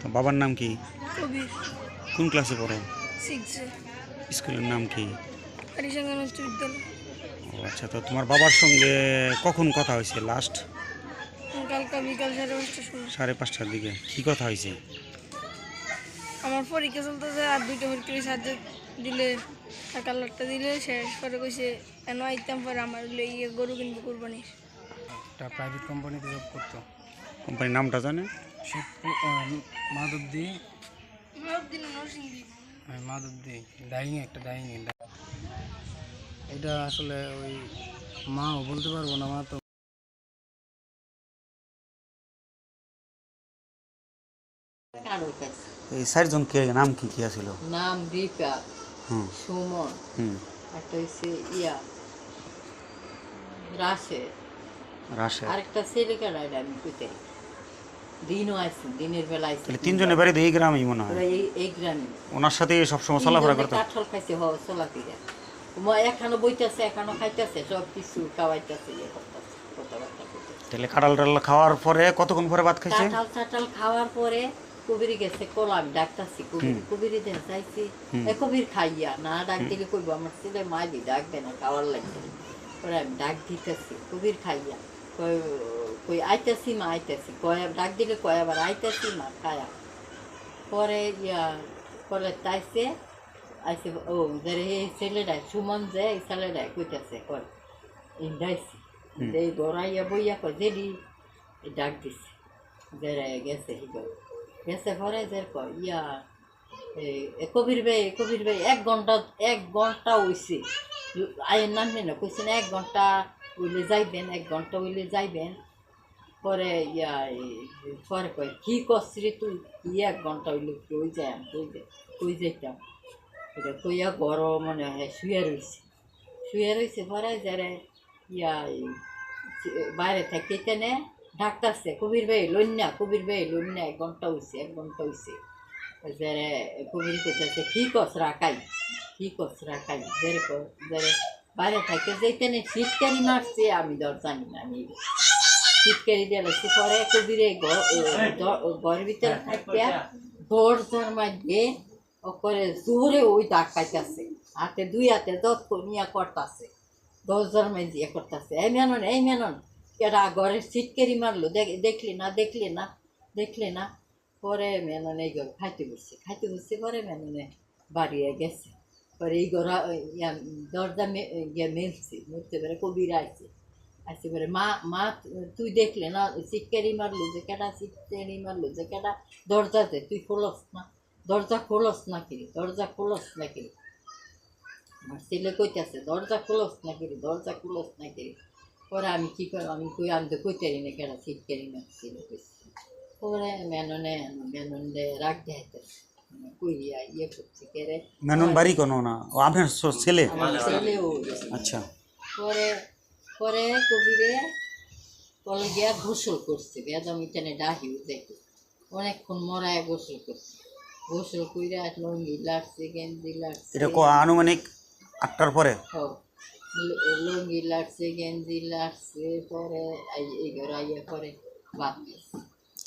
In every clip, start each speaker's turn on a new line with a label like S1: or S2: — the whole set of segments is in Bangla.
S1: তো বাবার নাম কি? কোন ক্লাসে পড়ো?
S2: সিক্সে
S1: স্কুলের নাম কি? ও আচ্ছা তো তোমার বাবার সঙ্গে কখন কথা হয়েছে লাস্ট
S2: কালকা বিকাল সাড়ে পাঁচটার
S1: সাড়ে পাঁচটার দিকে। কি কথা হয়েছে?
S2: আমার পরীক্ষা চলতেছে আর দুইটা পরীক্ষার সাবজেক্ট দিলে টাকা লাখটা দিলে শেষ পরে কইছে এন আইতাম পরে আমার ইয়ে গরু কিনবো কোরবানির।
S3: একটা প্রাইভেট কোম্পানিতে জব করতো।
S1: কোম্পানির নামটা জানে
S3: মাধবদি। মাধবদি। ডাইং একটা ডাইং এটা আসলে ওই মাও বলতে পারব না মা তো
S1: এই চারজন কে নাম কি কি আছিল?
S4: নাম
S1: দীপা
S4: সুমন
S1: হুম।
S4: একটা হচ্ছে ইয়া রাশে
S1: রাশে
S4: আরেকটা ছেলে কাটাই আমি কোথায় দিনও দিনের বেলা আইসি
S1: তিনজনের বাড়িতে এই গ্রামেই মনে হয়।
S4: এই এই গ্রামে।
S1: ওনার সাথে সবসময় চলাফেরা করতো
S4: কাঠল খাইছে হ চলাফিরা। এখানো বইতেছে এখানো খাইতেছে সব কিছু খাওয়াইতেছে ইয়ে করতেছে কথাবার্তা
S1: তাহলে কাঁঠাল টাল খাওয়ার পরে কতক্ষণ পরে ভাত খাইছে?
S4: কাঁঠাল খাওয়ার পরে কবির গেছে কলা আমি ডাকতাছি কবির কবির দেন চাইছি এ কবির খাইয়া না ডাক দিলে কইব আমার ছেলে মা দি ডাক দে না খাওয়ার পরে আমি ডাক দিতেছি কবির খাইয়া। কই কই আইতাছি মা আইতাছি কয় ডাক দিলে কয় আবার আইতাছি মা খায়া পরে ইয়া কলে তাইছে আইসে ও যারে এই ছেলেটা সুমন যে এই ছেলেটা কইতাছে কয় ইন্দাইছি এই গড়াইয়া বইয়া কয় যেডি ডাক দিছে যারা গেছে হিগো গেছে পরে যে কয় ইয়া কবির ভাই কবির ভাই এক ঘণ্টা এক ঘণ্টা হইছে আয়ের নাম না কইছে না এক ঘণ্টা উইলে যাইবেন, এক ঘণ্টা উইলে যাইবেন। পরে ইয়া পরে কয়, কি করছিস তুই? কি এক ঘণ্টা হইলে কই যাই কই কই যাইতাম? এটা কইয়া গরম মনে হয় শুয়ে রয়েছে শুয়ে রয়েছে পরে যারা ইয়া বাইরে থেকে টেনে ডাক্তারছে কবির ভাই লন্যা কবির ভাই লন্যা এক ঘণ্টা হইছে, এক ঘণ্টা হইছে। যারে কবির কইতেছে, কি কস রাখাই কি কস রাখাই যারে যারে বাইরে থেকে যেতেনে শীতকারি মারছে, আমি দর জানি না, আমি শীতকারি দিয়ে লাগছে পরে কবিরে ঘরের ভিতরে থাকতে দরজার মধ্যে ও করে জোরে ওই দাগ পাইতেছে হাতে দুই হাতে যত নিয়ে করতেছে। দরজার মধ্যে ইয়ে করতেছে। এই মেনন এই মেনন কেডা ঘরের সিটকেরি মারলো। দেখ- দেখলি না দেখলি না দেখলি না। পরে মেননে ঘর খাইতে বসছে খাইতে বসছে, পরে মেননে বাড়িয়ে গেছে। পরে এই ইয়া দরজা ইয়া মেলছে মেলতে পারে কবির আছে আসতে পারে মা মা তুই দেখলে না সিটকারি মারলো যে কেডা সিটকারি মারলো যে কেডা দরজাতে তুই খোলস না দরজা খোলস না কিরে দরজা খোলস না কিরে আমার ছেলে কইতেছে দরজা খোলস না কিরে দরজা খোলস না কিরে পরে আমি কি করব আমি কই আমি তো কইতারি না কেডা সিটকারি মারছিল কইছি পরে মেননে মেননে রাগ দেখাইতেছে কইয়া ইয়ে
S1: মেনন বাড়ি কোনো না? ও আপনার ছেলে? আচ্ছা।
S4: পরে পরে কবিরে গিয়া গোসল করছে বেদম ইটানে ডাহি অনেকক্ষণ মরায় গোসল করছে। গোসল কইরা লঙ্গি লাগছে গেঞ্জি লাগছে
S1: এটা আনুমানিক আটটার পরে?
S4: লুঙ্গি লাগছে গেঞ্জি লাগছে পরে এই ঘরে আইয়া পরে খাইছে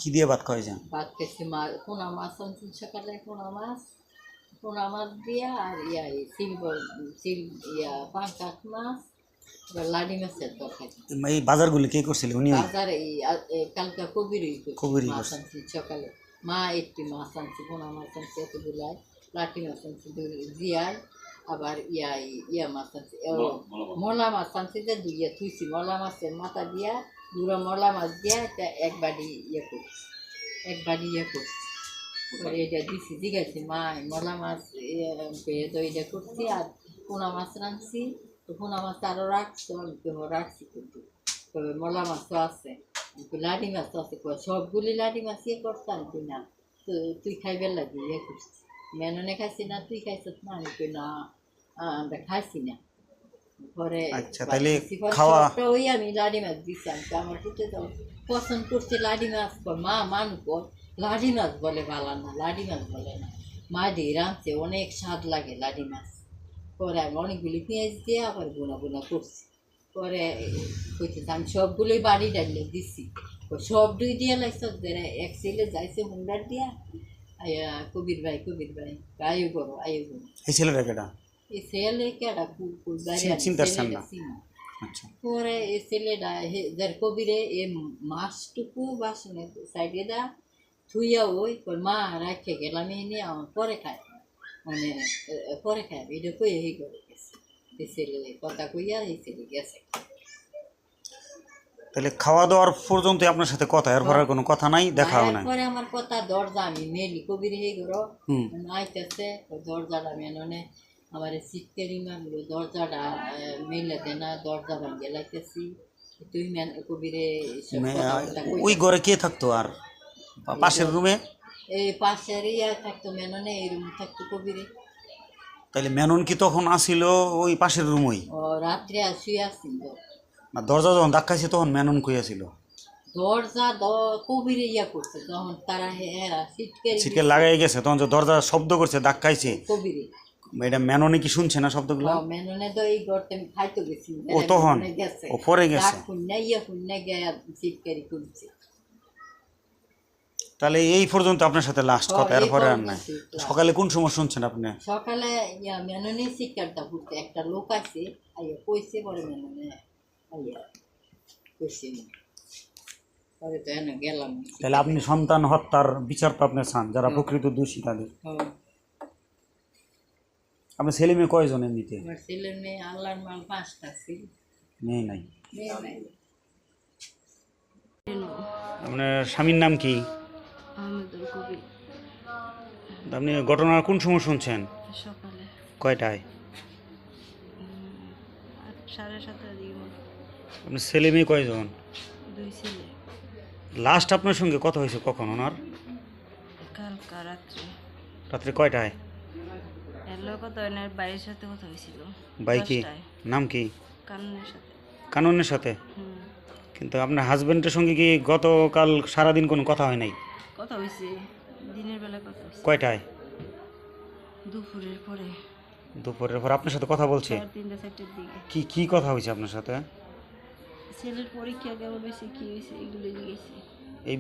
S1: কি দিয়ে ভাত খাওয়াইছেন
S4: ভাত খাইছে মা পোনা মাছ আনছি সকালে পোনা মাছ পোনা মাছ দিয়া আর ইয়া সিলভ সিল ইয়া পাঙ্কাশ মাছ এবার লাডি মাছের তরকারি।
S1: এই বাজারগুলি কে করছিল? উনি
S4: বাজারে এই কালকা কবিরই।
S1: কবিরই
S4: মাছ। আনছি সকালে। মা একটি মাছ আনছি পোনা মাছ আনছি এতগুলাই লাঠি মাছ আনছি দুই- আবার ইয়া ইয়া মাছ আনছি ও, মলা মাছ আনছি যে দুইয়া থুইছি মলা মাছের মাথা দিয়া দুটো মলা মাছ দিয়া এটা এক বাড়ি ইয়ে করছি এক বাড়ি ইয়ে করছি পরে এটা দিছি জিগাইছি মা মলা মাছ দইটা করছি আর পোনা মাছ রাঁধছি। তো পোনা মাছ আরও রাখছো আমি তো রাখছি কিন্তু। তবে মলা মাছও আছে কিন্তু লাডি মাছও আছে। সবগুলি লাডি মাছ ইয়ে করতাম তুই না। তো তুই খাইবে লাগি ইয়ে করছি। মেননে খাইছি না, তুই খাইছিস না? আমি না আমরা খাইছি না। পরে
S1: আচ্ছা,
S4: পরে
S1: খাওয়া-
S4: ওই আমি লাডি মাছ দিছি তো আমার পুতে তো পছন্দ করছে লাডি মাছ মা মানু কর লাডি মাছ বলে ভালো না লাডি মাছ বলে না। মা দিয়ে রাঁধছে অনেক স্বাদ লাগে লাডি মাছ। পরে আমি অনেকগুলি পেঁয়াজ দিয়ে আবার গুনা গুনা করছি। পরে কইতেছে আমি সবগুলোই বাড়ি ডাইলে দিছি। সব দুই দিয়ে লাগছে এক ছেলে যাইছে হুন্ডার দিয়া আয়া কবির ভাই কবির ভাই আয়ু করো আয়ু করো
S1: এই ছেলেটা
S4: এই ছেলে কেডা
S1: চিনতাছেন না? আচ্ছা
S4: পরে এই ছেলেটা হে- যার কবিরে এ মাছটুকু বাসনে সাইডে দা থুইয়া ওই মা রাখে গেলাম এনে আমার পরে খায় মানে এ, এ, পরে খায় এটা কই এই করে গেছে এই ছেলে কথা কইয়া এই ছেলে গেছে
S1: তাহলে খাওয়া দাওয়ার পর্যন্ত আপনার সাথে কথা এরপর আর কোনো কথা নাই দেখাও নাই।
S4: পরে আমার কথা দরজা আমি মেলি কবির হে
S1: হুম।
S4: আইতেছে দরজাটা মেননে আমার সিটকারি মারলো দরজাটা মেলে দে না দরজা ভাঙ্গে লাইতেছি তুই মেন কবিরে
S1: ওই ঘরে কে থাকতো আর? পাশের রুমে
S4: এই পাশের ইয়া থাকতো মেননে এই রুম থাকতো কবিরে।
S1: তাহলে মেনন কি তখন আসিল ওই পাশের রুমই
S4: ও রাত্রে শুয়ে আসছিল
S1: না দরজা যখন ধাক্কাইছে তখন মেনন কইয়াছিল
S4: দরজা দ কবিরে ইয়া করছে তখন তারা হেরা সিটকারি
S1: সিটকে লাগাই গেছে তখন যে দরজা শব্দ করছে ধাক্কাইছে।
S4: কবিরে।
S1: এটা মেননে কি শুনছে না শব্দগুলো?
S4: ও মেননে তো এই আমি খাইতে গেছি
S1: ও তখন? ও পরে গেছে?
S4: ইয়া করছে
S1: তাহলে এই পর্যন্ত আপনার সাথে লাস্ট কথা এরপরে আর নাই। সকালে কোন সময় শুনছেন আপনি?
S4: সকালে করতে একটা লোক আছে আইয়া কইছে পরে আইয়া কইছে গেলাম।
S1: তাহলে আপনি সন্তান হত্যার বিচার তো আপনি চান যারা প্রকৃত দোষী তাদের। আপনার ছেলে মেয়ে কয়জন এমনিতে
S4: আমার ছেলে মেয়ে আল্লাহর মাল পাঁচটা ছিল।
S1: মেয়ে নাই।
S4: মেয়ে নাই।
S1: আপনার স্বামীর নাম কি?
S2: আহমেদুল
S1: আপনি ঘটনার কোন সময় শুনছেন?
S2: সকালে।
S1: কয়টায়?
S2: সাড়ে সাতটার দিকে
S1: আপনার ছেলে মেয়ে কয়জন?
S2: দুই ছেলে।
S1: লাস্ট আপনার সঙ্গে কথা হয়েছে কখন ওনার?
S2: কালকা রাত্রে।
S1: রাত্রে কয়টায়?
S2: বাইরের সাথে কথা হয়েছিল।
S1: বাইকে
S2: দশটায়।
S1: নাম কি?
S2: কাননের সাথে।
S1: কাননের সাথে? কিন্তু আপনার হাজবেন্ডের সঙ্গে কি গতকাল সারাদিন কোনো কথা হয় নাই?
S2: কথা হয়েছে। দিনের বেলা কথা হয়েছে।
S1: কয়টায়?
S2: দুপুরের পরে।
S1: দুপুরের পর আপনার সাথে কথা বলছে?
S2: তিনটা চারটের দিকে।
S1: কি কি কথা হয়েছে আপনার সাথে?
S2: ছেলের পরীক্ষা কেমন হয়েছে কি হয়েছে এগুলো জিজ্ঞেসে
S1: এই